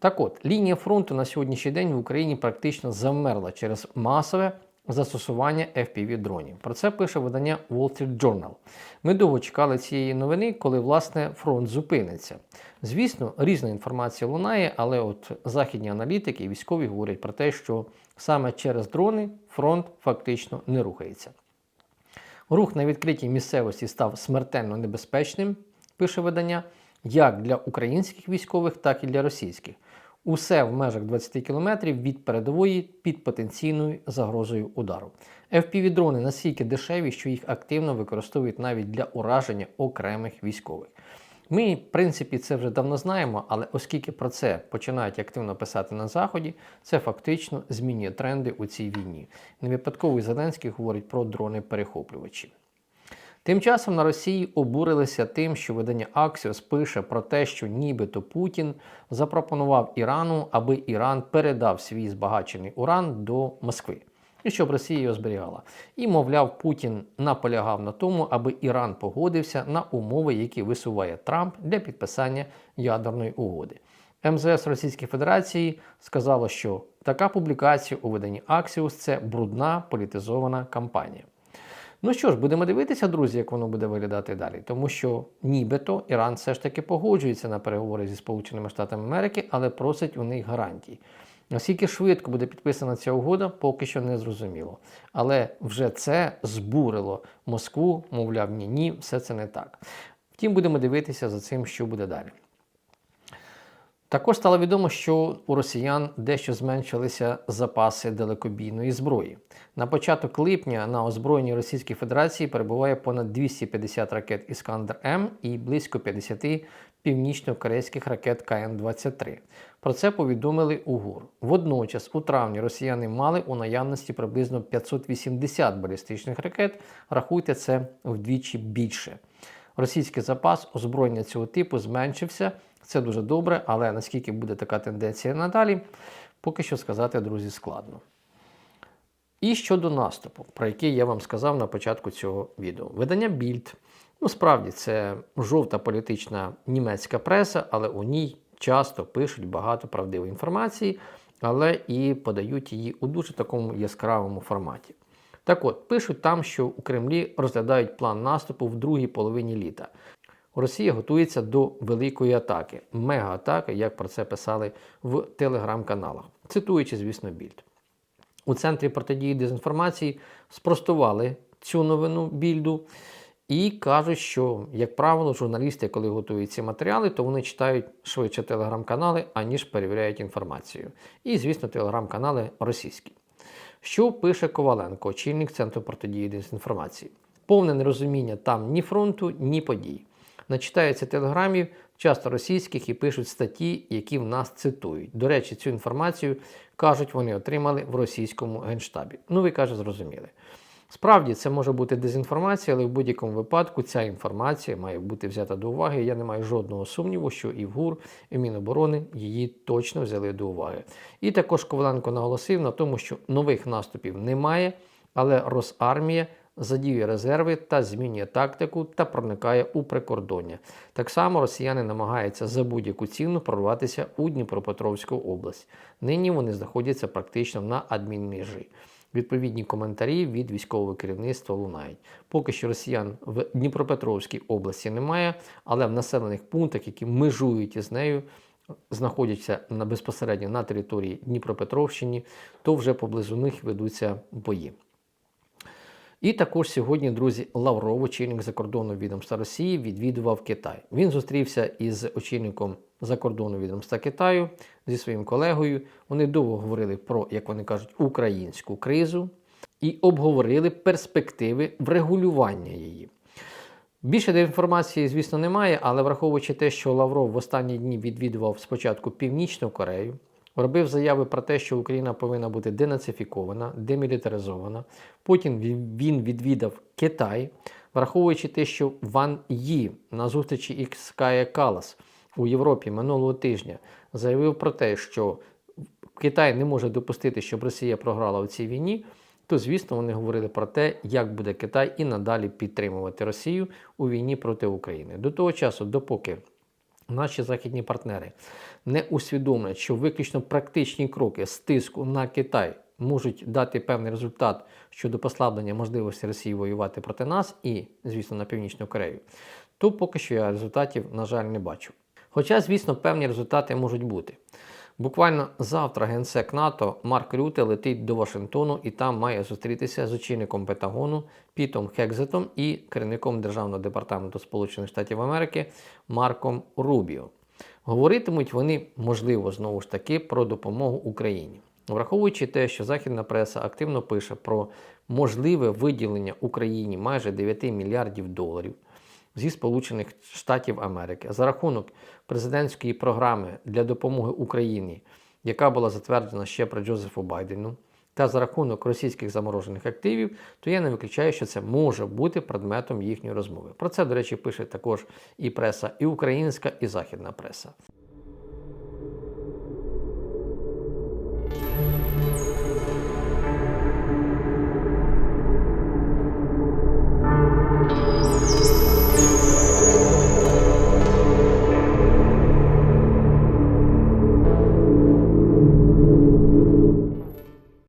Так от, лінія фронту на сьогоднішній день в Україні практично замерла через масове застосування FPV-дронів. Про це пише видання Wall Street Journal. Ми довго чекали цієї новини, коли власне фронт зупиниться. Звісно, різна інформація лунає, але от західні аналітики і військові говорять про те, що саме через дрони фронт фактично не рухається. Рух на відкритій місцевості став смертельно небезпечним, пише видання, як для українських військових, так і для російських. Усе в межах 20 кілометрів від передової під потенційною загрозою удару. FPV-дрони настільки дешеві, що їх активно використовують навіть для ураження окремих військових. Ми, в принципі, це вже давно знаємо, але оскільки про це починають активно писати на Заході, це фактично змінює тренди у цій війні. Не випадково Зеленський говорить про дрони-перехоплювачі. Тим часом на Росії обурилися тим, що видання Axios пише про те, що нібито Путін запропонував Ірану, аби Іран передав свій збагачений уран до Москви. І щоб Росія його зберігала. І, мовляв, Путін наполягав на тому, аби Іран погодився на умови, які висуває Трамп для підписання ядерної угоди. МЗС Російської Федерації сказало, що така публікація у виданні Axios – це брудна політизована кампанія. Ну що ж, будемо дивитися, друзі, як воно буде виглядати далі, тому що нібито Іран все ж таки погоджується на переговори зі Сполученими Штатами Америки, але просить у них гарантій. Наскільки швидко буде підписана ця угода, поки що не зрозуміло. Але вже це збурило Москву, мовляв, ні, ні, все це не так. Втім, будемо дивитися за цим, що буде далі. Також стало відомо, що у росіян дещо зменшилися запаси далекобійної зброї. На початок липня на озброєнні Російської Федерації перебуває понад 250 ракет Іскандер М і близько 50 північно-корейських ракет КН-23. Про це повідомили у ГУР. Водночас, у травні росіяни мали у наявності приблизно 580 балістичних ракет. Рахуйте це вдвічі більше. Російський запас озброєння цього типу зменшився. Це дуже добре, але наскільки буде така тенденція надалі, поки що сказати, друзі, складно. І щодо наступу, про який я вам сказав на початку цього відео. Видання Більд. Ну, справді, це жовта політична німецька преса, але у ній часто пишуть багато правдивої інформації, але і подають її у дуже такому яскравому форматі. Так от, пишуть там, що у Кремлі розглядають план наступу в другій половині літа. Росія готується до великої атаки, мега-атаки, як про це писали в телеграм-каналах, цитуючи, звісно, більд. У центрі протидії дезінформації спростували цю новину більду і кажуть, що, як правило, журналісти, коли готують ці матеріали, то вони читають швидше телеграм-канали, аніж перевіряють інформацію. І, звісно, телеграм-канали російські. Що пише Коваленко, очільник Центру протидії дезінформації? Повне нерозуміння там ні фронту, ні подій. Начитаються телеграмів, часто російських, і пишуть статті, які в нас цитують. До речі, цю інформацію кажуть, вони отримали в російському генштабі. Ну, ви каже, зрозуміли. Справді, це може бути дезінформація, але в будь-якому випадку ця інформація має бути взята до уваги. Я не маю жодного сумніву, що і в ГУР, і Міноборони її точно взяли до уваги. І також Коваленко наголосив на тому, що нових наступів немає, але Росармія задіює резерви та змінює тактику та проникає у прикордоння. Так само росіяни намагаються за будь-яку ціну прорватися у Дніпропетровську область. Нині вони знаходяться практично на адмінмежі. Відповідні коментарі від військового керівництва лунають. Поки що росіян в Дніпропетровській області немає, але в населених пунктах, які межують із нею, знаходяться на безпосередньо на території Дніпропетровщини, то вже поблизу них ведуться бої. І також сьогодні, друзі, Лавров, очільник закордонного відомства Росії, відвідував Китай. Він зустрівся із очільником закордонного відомства Китаю зі своїм колегою. Вони довго говорили про, як вони кажуть, українську кризу і обговорили перспективи врегулювання її. Більше інформації, звісно, немає, але враховуючи те, що Лавров в останні дні відвідував спочатку Північну Корею, робив заяви про те, що Україна повинна бути денацифікована, демілітаризована. Потім він відвідав Китай, враховуючи те, що Ван Ї на зустрічі із Калас у Європі минулого тижня заявив про те, що Китай не може допустити, щоб Росія програла у цій війні. То, звісно, вони говорили про те, як буде Китай і надалі підтримувати Росію у війні проти України. До того часу, допоки наші західні партнери не усвідомлять, що виключно практичні кроки з тиску на Китай можуть дати певний результат щодо послаблення можливості Росії воювати проти нас і, звісно, на Північну Корею, то поки що я результатів, на жаль, не бачу. Хоча, звісно, певні результати можуть бути. Буквально завтра генсек НАТО Марк Рюте летить до Вашингтону і там має зустрітися з очільником Пентагону Пітом Хекзетом і керівником Державного департаменту Сполучених Штатів Америки Марком Рубіо. Говоритимуть вони, можливо, знову ж таки про допомогу Україні. Враховуючи те, що західна преса активно пише про можливе виділення Україні майже 9 мільярдів доларів зі Сполучених Штатів Америки за рахунок президентської програми для допомоги Україні, яка була затверджена ще при Джозефу Байдену, та за рахунок російських заморожених активів, то я не виключаю, що це може бути предметом їхньої розмови. Про це, до речі, пише також і преса, і українська, і західна преса.